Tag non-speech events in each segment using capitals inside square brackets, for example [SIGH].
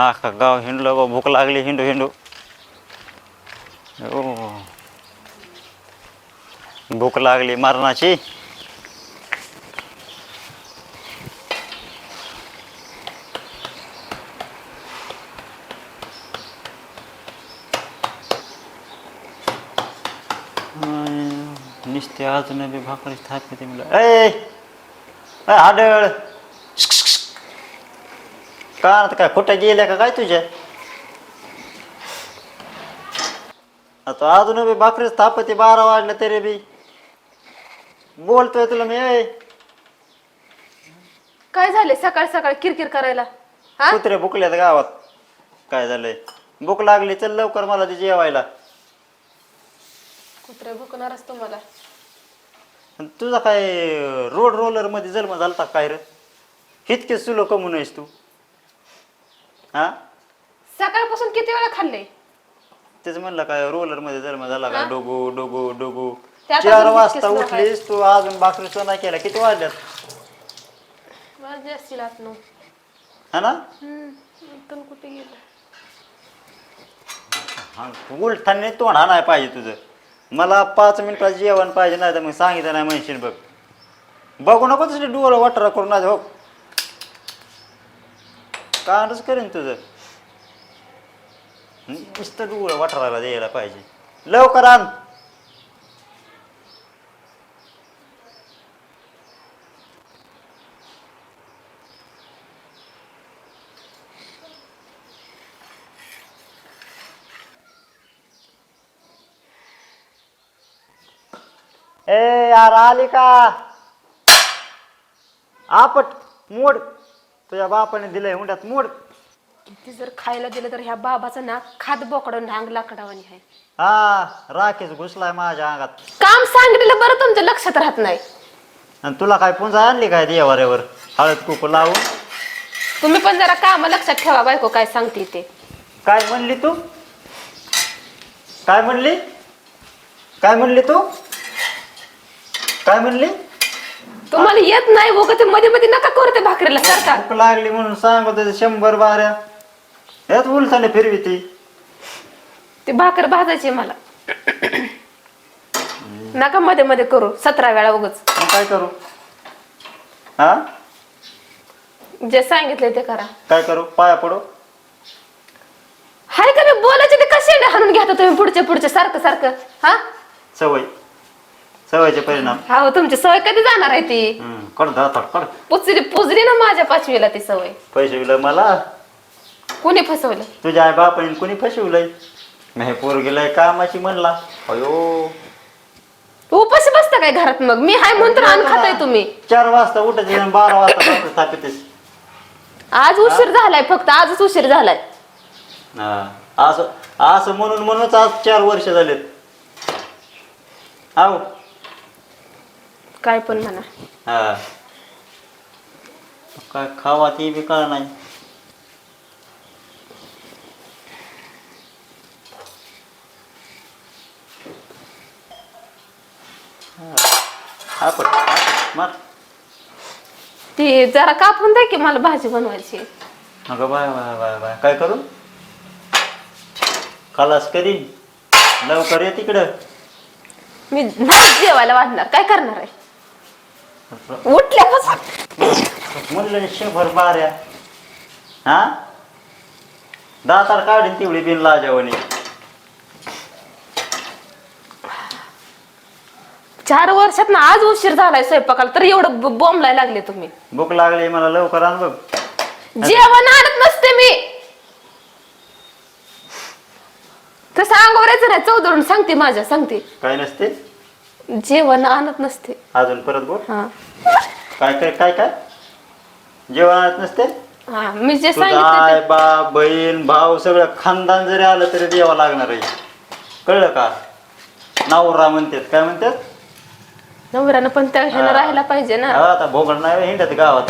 हा का गाव हिंडलो बा भूक लागली हिंडू हिंडू. ओ. भूक लागली मरणाची. अं, नुसते अजून भाकरी थापते म्हणलं ए, आडळ का आता काय खोट्या गेल्या का काय तुझ्या? आता अजून बी भाकरीच थापते बारा वाजले तरी बी. बोलतोय तुला मी ए. काय झाले सकाळ सकाळ किरकिर करायला? हा? कुत्रे भुकल्यात गावात. काय झालंय? भूक लागली चल लवकर मला ते जेवायला. कुत्रे भुकणारच तुम्हाला. आणि तुझा काय रोड रोलरमध्ये जन्म झालता काय रे? इतके सुलो कमून आहेस तू. हा? सकाळपासून किती वेळा खाल्ले? तेच म्हणलं काय रोलरमध्ये जन्म झाला का? डोगो डोगो डोगो. त्यात चार अजून वाजता उठलीस तू अजून भाकरीचा नाही केला किती वाजल्यात? माझे असतील आत नऊ. हा ना? इथून कुठे गेलं? हा उलटाने तोंड हा नाही पाहिजे तुझं. मला पाच मिनिटात जेवण पाहिजे नाही तर मग सांगितलं नाही म्हणशील बघ. बघू नको तसले डोळं वाटरा करून आज हो. कांडच करेन तुझं. नुसतं डोळं वाटराला द्यायला पाहिजे. लवकर आण. ए यार आली का? आपट मोड. तुझ्या बापाने दिलंय हुंड्यात मोड. किती जर खायला दिलं तर ह्या बाबाचं नाक खात बोकडं नांग लाकडावानी आहे. हा राखेच घुसलाय माझ्या अंगात. काम सांगितलं बरं तुमच्या लक्षात राहत नाही. आणि तुला काय पुंजा आणली काय देवाऱ्यावर? हळद कुकू लावून? तुम्ही पण जरा काम लक्षात ठेवा बायको काय सांगते ते. काय म्हणली तू? काय म्हणली? काय म्हणली तू? काय म्हणली? तुम्हाला येत नाही बघ ते मध्ये मध्ये नका करू ते भाकरीला भूक लागली म्हणून सांगत होते शंभर बाऱ्या. यात उलसाने फिरवी ती. ती भाकर भाजायची मला. नका मध्ये मध्ये करू सतरा वेळा उगच. मग काय करू? हा? जे सांगितलंय ते करा. काय करू? पाया पडू? हाय का मी बोलायचे ते कसे हाणून घेता तुम्ही पुढचे पुढचे सारखं सारखं? हा? सवय. सवयचे परिणाम. हा तुमची सवय कधी जाणार आहे ती? हम्म, कड पुचरी पुजली ना माझ्या पाचवीला ती सवय. पैसे मला? कोणी फसवलं? तुझ्या आई बापाने कोणी फसवलंय? मी हे पोर गेलाय कामाची म्हणला. अयो. उपाशी बसता काय घरात मग? मी हाय म्हणतो अन्न खाताय तुम्ही. चार वाजता उठायचे आणि बारा वाजता भाकरी थापितेस आज उशीर झालाय फक्त आजच उशीर झालाय. हा. असं असं म्हणून म्हणूनच आज चार वर्ष झालेत. आहो. काय पण म्हणा. हा. काय खावा ती बी कळ नाही. मार. ती जरा कापून द्या की मला भाजी बनवायची. अगं बाय बाय बाय बाय. काय करू? खलास कधी? लवकर ये तिकडं. मी नाही जेवायला वाढणार. काय करणार आहे? उठल्यापासून. म्हणलं शंभर बाऱ्या. हा? दातार काढीन तेवढी बिन लाजावणी. चार वर्षात ना आज उशीर झालाय स्वयंपाकाला तर एवढं ब- बोंबलाय लागले तुम्ही. भूक लागली मला लवकर आण बघ. जेवण आणत नसते मी. तसं अंगावर यायचं नाही चौधरून सांगते माझ्या सांगते. काय नसते? जेवण आणत नसते. अजून परत बोल. हा. काय काय काय काय? जेवण आणत नसते? हा मी जे तुझा सांगितलं आय बाप बहीण भाऊ सगळं खानदान जरी आलं तरी द्यावं लागणार आहे. कळलं का? नावरा म्हणतात काय म्हणतात? ते नवऱ्यानं पण त्या ह्यानं राहायला पाहिजे ना. हा, आता भोगड नाही हिंडत गावात.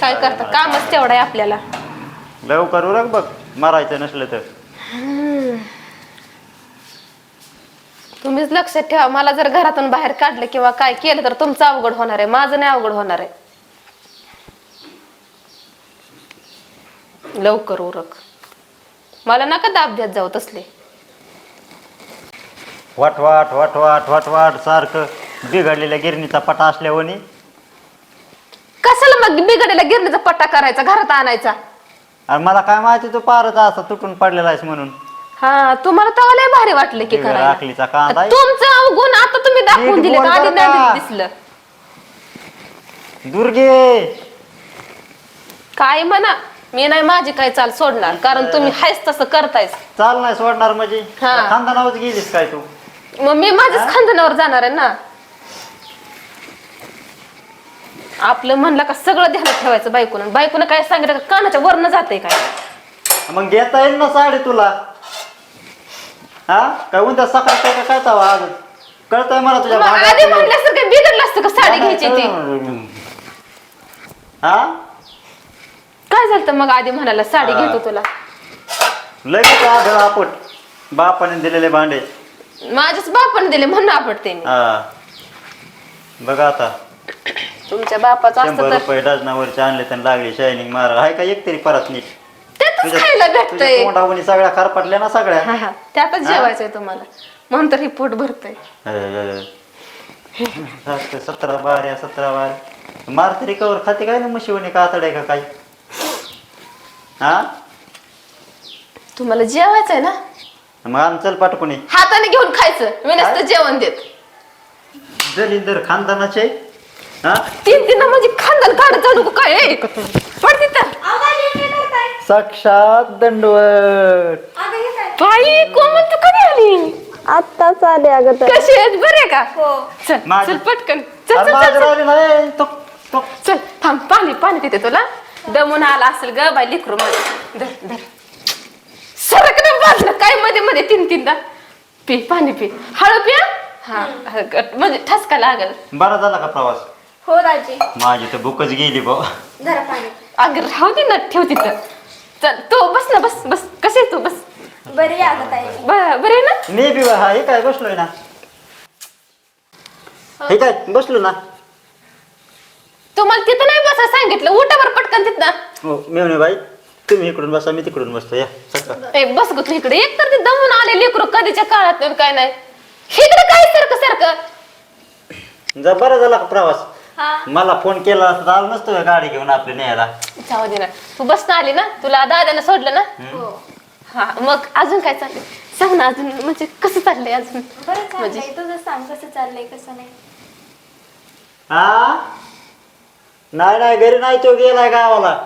काय करता? कामच तेवढं आहे आपल्याला. लवकर उरक बघ मारायचं नसलं तर. तुम्हीच लक्षात ठेवा. मला जर घरातून बाहेर काढलं किंवा काय केलं तर तुमचं अवघड होणार आहे. माझं नाही अवघड होणार आहे. लवकर उरक. मला नका दाब द्यात जाऊ तसले. वाट वाट वाट वाट वाट वाट सारखं बिघडलेल्या गिरणीचा पटा असल्यावानी कशाला मग बिघडलेला गिरणीचा पट्टा करायचा घरात आणायचा? आणि मला काय माहिती तू पारच असा तुटून पडलेला आहेस म्हणून. हा तुम्हाला तेव्हा लय भारी वाटलं की बिगर करायला आखलीचा कांदा आहे. तुमचं अवगुण आता तुम्ही दाखवून दिले बोल आधी बरं नाही? दिसलं. दुर्गे काय म्हणा मी नाही माझी काय चाल सोडणार कारण तुम्ही हायच तसं करतायच चाल नाही सोडणार म्हणजे. हा. गेलीस काय तू? मग मी माझ्याच खानदानावर जाणार आहे ना. आपलं म्हणलं का सगळं ध्यानात ठेवायचं बायकोनं. बायकोनं काय सांगितलं का? कानाच्या वरनं जाते काय? मग घेता येईल ना साडी तुला? हा? काय उद्या सकाळ काय काय तवा आज कळतंय मला तुझ्या मग आधी भागात- म्हणल्यास काय बिघडलं असतं का साडी घ्यायची ती. हा? काय झालं मग आधी म्हणाला साडी हा. घेतो तुला? लगेच आढळ आपट. बापाने दिलेले भांडे. माझ्याच बापाने दिले म्हणून आपटते मी. हा. बघा आता. तुमच्या बापाचं शंभर असतं तर रुपये डझनावरचे आणले त्यांना लागले शायनिंग मारा हाय का? एक तरी परत नीट. त्यातच खायला भेटतंय. तोंडावणी सगळ्या खारपटल्या ना सगळ्या. हा हा. त्यातच जेवायचंय तुम्हाला. म्हणून तर ही पोट भरतय. अं, सात- सतरा बाऱ्या सतरा बार मार तरी कवर खाते काय ना म्हशीवणी का आतडे का काय? हा? तुम्हाला जेवायचंय ना? मग आम चल पाठकुणी हाताने घेऊन खायचं. मी नसतं जेवण देत. दलिंदर खानदानाचे? हा? तीन तीन म्हणजे खानदान काढत जाऊ नको काय? ए? साक्षात दंडवट बाई कोमल तू कधी आली? आत्ताच आले अगं तर. कशी आहेस बरे का? चल माझी- चल पटकन. चल अरे चल माझं चल, चल. राहिलं नाही. तो तो चल थांब पाणी पाणी तिथे तुला. दमून आला असेल ग बाई लिकरू मध्ये धर धर. सरक ना बाजूला. काय मध्ये मध्ये तीन तीनदा. पी पाणी पी. हळू पिया हा. हा, ग- म्हणजे ठसका लागल. बरा झाला का प्रवास? हो राजे माझी तर बुकच गेली बा. धरा पाणी. अगं राहू दे ना. ठेव तिथं. चल तू बस ना बस बस. कशी आहे तू? बस. बरी आहे ब- बरे ना? मी बी हा हे काय बसलोय ना? हे काय बसलो ना? तुम्हाला तिथं नाही बसा सांगितलं. उठावर पटकन तिथं हो मेवणे बाई तुम्ही इकडून बसा मी तिकडून बसतो. या ए बस गं तू इकडे. एक तर ते दमून आले लेकरू कधीच्या काळात नाही काय नाही. इकडे काय सारखं सारखं? जा बरा झाला का प्रवास? हा. मला फोन केला असता आलो नसतो का गाडी घेऊन आपली न्यायला जाऊ दे ना. तू बस ना आली ना? तुला दादाने सोडलं ना? हो. हा मग अजून काय चाललंय? सांग ना अजून. म्हणजे कसं चाललंय अजून? बरं म्हणजे चाललंय तुझं सांग कसं चाललंय कसं नाही. हा नाही नाही घरी नाही तो गेलाय गावाला.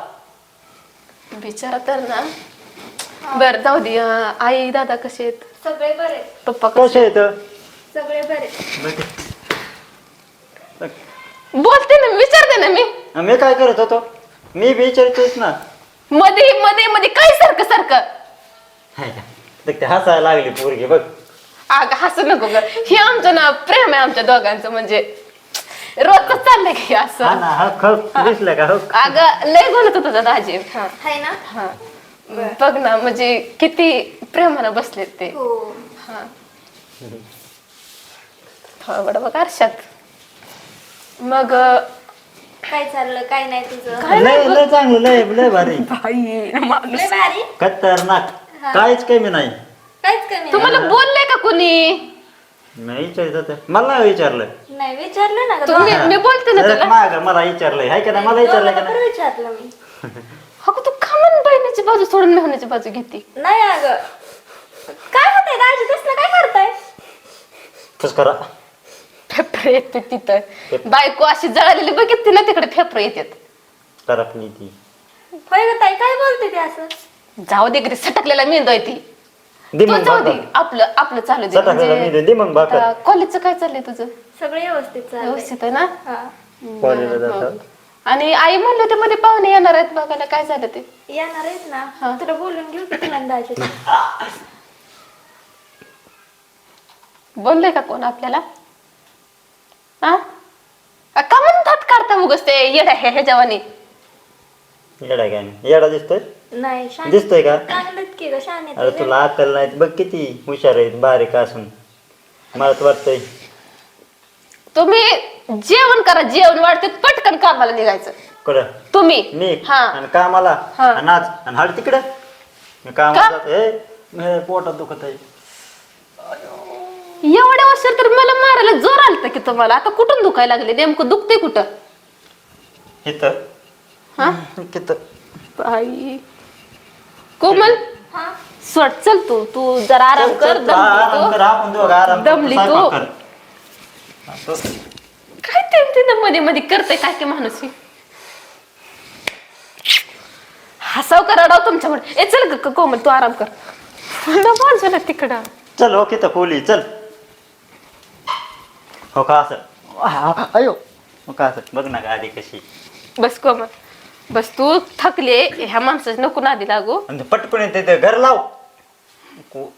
बिचारा तर ना. बर जाऊ दे. अं, आई दादा कसे आहेत? सगळे बरे. पप्पा कसे कसे येत सगळे बरे. बोलते ना विचारते ना मी. मी काय करत होतो? मी बी विचारतोच ना. मध्ये मध्ये मध्ये काय सारखं सारखं. हाय का? तर ते हसायला लागली पोरगी बघ. अग हसू नको ग. हे आमचं ना प्रेम आहे आमच्या दोघांचं म्हणजे रोजच चाललंय की हा असं ना दिसलं का हक अग लय बोलत होता दादाजी हा. हाय ना? हा. बघ ना म्हणजे किती प्रेमानं बसलेत ते. हो. हा. थोडं बघ आरशात. मग काय चाललं? काय नाही तुझं? काय लय नाही लय चांगलं लय लय भारी. बाई माणूस. लय भारी. खतरनाक. काहीच कमी नाही. काहीच कमी तुम्हाला बोलले का कुणी? मी विचारित होते मला नाही विचारलं. नाही. नाही विचारलं ना ग तुम्ही मी बोलते ना जरा तुला. मागं मला विचारलंय. हाय का नाही? मला विचारलं का दोघांना नाही? पण विचारलं मी. [LAUGHS] अगं तू का म्हणून बहिणीची बाजू सोडून मेहण्याची बाजू घेते. नाही अगं. काय होतंय? दाजी तसलं काय करताय? फुसकरा फेफर येते तिथं. बायको अशी जळालेली बघितली ना तिकडे फेफर येतात. करपली ती होय ग ताई काय बोलते ते असं? जाऊ दे घरी सटकलेला मेंदू आहे ती. दे तू मग जाऊ दे भाकर. आपलं आपलं चालू दे. सटाकलेला मी दे मग भाकर. अं, कॉलेजचं काय चाललंय तुझं? सगळं व्यवस्थित चाललंय. व्यवस्थित आहे ना? हा. कॉलेजला जातात. आणि आई म्हणले होते मध्ये पाहुणे येणार आहेत बघायला काय झालं ते? येणार आहेत ना. तुला बोलून घेऊ की बोलले का कोण आपल्याला? का म्हणतात काढता उगस ते येड्या हे हे जवानी येडा काय. येडा दिसतोय? नाही दिसतोय का? चांगलंच की ग शान अरे तुला अक्कल नाही. बघ किती हुशार आहेत बारीक असून. मला तर वाटतंय. तुम्ही जेवण करा जेवण वाढते पटकन कामाला निघायचं. कुठं? तुम्ही. मी? हा. आणि कामाला? हा. आणि आज? आणि हळद तिकडे? मी कामाला का? जातो ए मी पोटात दुखत आहे एवढ्या वर्ष तर मला मारायला जोर आलता की तुम्हाला. आता कुठून दुखायला लागले? नेमकं दुखते कुठं? इथं. हा? बाई. कोमल? हा? सोड चल तू. तू जरा आराम कर आराम कर दमली आपण दोघं आराम तू कर, दमली स्वयंपाक तू कर. असं. काय ते तिथं मध्ये मध्ये करते काय की माणूस हे? हसाव का रडाव तुमच्याकडे ए चल ग- ग- कोमल तू आराम कर. मला बाजूला तिकडं. चल ओके तर खोली चल. हो का असं? आ, अयो. हो का असं? बघ ना गाडी कशी. बस कोमल बस तू थकले ह्या माणसाची नको नादी लागू. आणि ते पटकन येते ते घर लाव. को-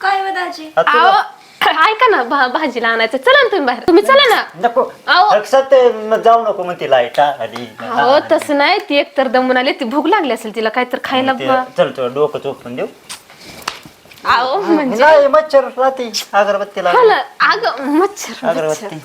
काय दाजी? आ, तुला- आव, ऐका ना भा- भाजीला आणायचं. चला ना तुम्ही बाहेर. तुम्ही चला ना. नको. आहो. लक्षात मग जाऊ नको म्हणते लाइट आली हो तसं नाही ती एकतर दमून आली ती भूक लागली असेल तिला काहीतर खायला ब- चल तुला डोकं चोपून देऊ. आहो म्हणजे नाही मच्छर राहते अगरबत्ती हा ना, अगं मच्छर मच्छर. अगरबत्ती.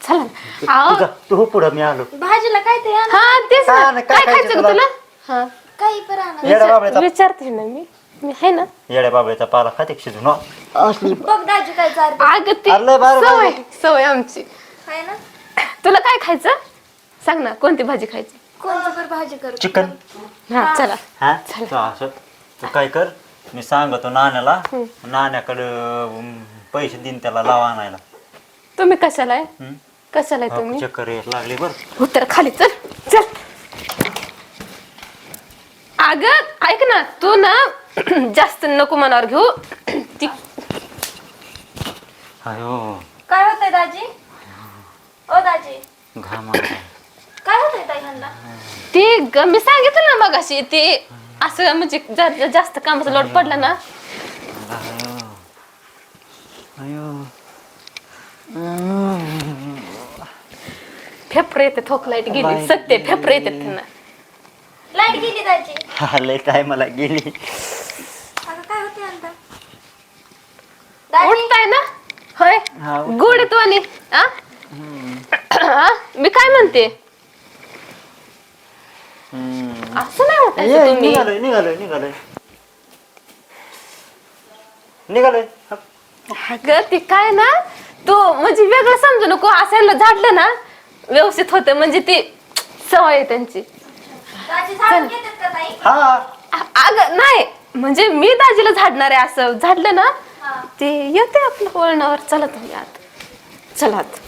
चला ना. आहो तुझा तू पुढं मी आलो. भाजीला काय ते आणा. हा तेच काय ना ना, काय काय खायचं तुला? तुला? हा. काही पण आणा. येडा बाबड्याचा विचार- विचारते ना मी. मी आहे ना. येड्या बाबड्याचा पाला खाते शिजून हो? असली बघ दाजी काय चालते अगं ती अरे बार- बार- सवय सवय आमची. आहे ना. तुला काय खायचं? सांग ना कोणती भाजी खायची? कोणती भाजी चिकन. हा चला. हा? तू असं. तू काय कर मी सांगतो नाण्याला. नाण्याकडं पैसे देईन त्याला लावा आणायला. तुम्ही कशाला आहे? हम्म? कशाला आहे हो, तुम्ही? चक्कर यायला लागली बरं. उतर खाली चल चल. अगं ऐक ना तू ना [CLEARS THROAT] जास्त नको मनावर घेऊ. [CLEARS THROAT] ती अयो. काय होतंय दाजी? ओ दाजी. घाम आला. काय होतंय ताई ह्यांना ती ग- मी सांगितलं ना मग अशी ते असं म्हणजे जा- जास्त कामाचा लोड पडला ना. अयो. फेफडे येते ठोक लाइट गेली सत्य फेफडे येते त्यांना लाइट गेली दाजी आलंय काय मला गेली. काय होते यांना दाजी? उठताय ना? होय? हा, उठतोय. गोड तू आणि आ? आ? मी काय म्हणते हम्म. ये, तुम्ही निघालोय निघालोय निघालोय. निघालोय हप. अगं ते काय ना तू म्हणजे वेगळं समजू नको असायला झाडलं ना व्यवस्थित होतं म्हणजे ती सवय आहे त्यांची. दाजी झाडून घेतात का ताई? हा. अ- अगं नाही म्हणजे मी दाजीला झाडणार आहे असं. झाडलं ना हा. ते येते आपलं वळणावर. चला तुम्ही आत. चला आत.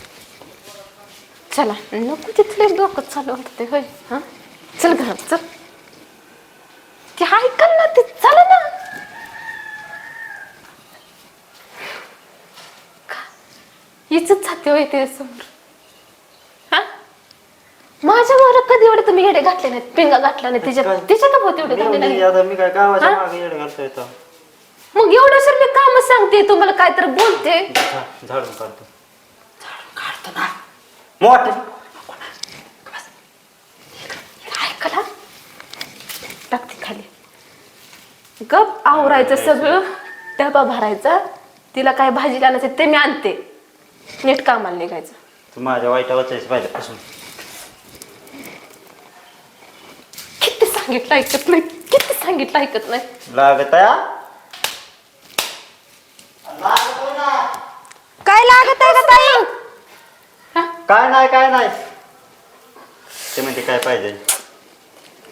चला. नको तिथले डोकं चालू होत ते होय. हा? चल घरात चल. ते ऐकल ना ते चला ना. हिचच जाते होय ते समोर. हा? माझ्या वर कधी एवढे तुम्ही येडे घातले नाहीत पिंगा घातला नाही तिच्या? तिच्या का होते एवढे घातले नाही. आता मी काय गावाच्या हा? मागे येडं एवढं सर मी काम सांगते तुम्हाला काय तर बोलते झाडून काढतो. काढतो ना. मोठ ऐकला टाकते गप आवरायचं सगळं डबा भरायचा. तिला काय भाजी आणायचं ते मी आणते. नीट कामाला निघायचं. तू माझ्या वाईटा वाचायची पाहिजे पासून किती सांगितलं ऐकत नाही. किती सांगितलं ऐकत नाही. लागत आहे हा? काय लागत आहे का ताई? काय नाही काय नाही. ते म्हणते काय पाहिजे?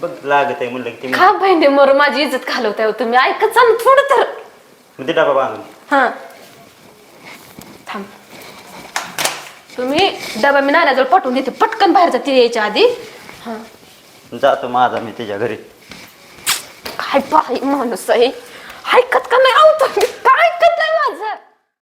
बघ लागत आहे म्हणलं की ते खा बहिणी मोर माझी इज्जत घालवताय हो तुम्ही. ऐकत जा ना थोडं तर. म्हणते डबा बांधून हा. थांब. तुम्ही डबा मी नाण्याजवळ पाठवून देते. पटकन बाहेर जाते यायच्या आधी. हा. जातो माझा मी तिच्या घरी. काय बाई माणूस आहे. ऐकत का नाही? आहो तुम्ही?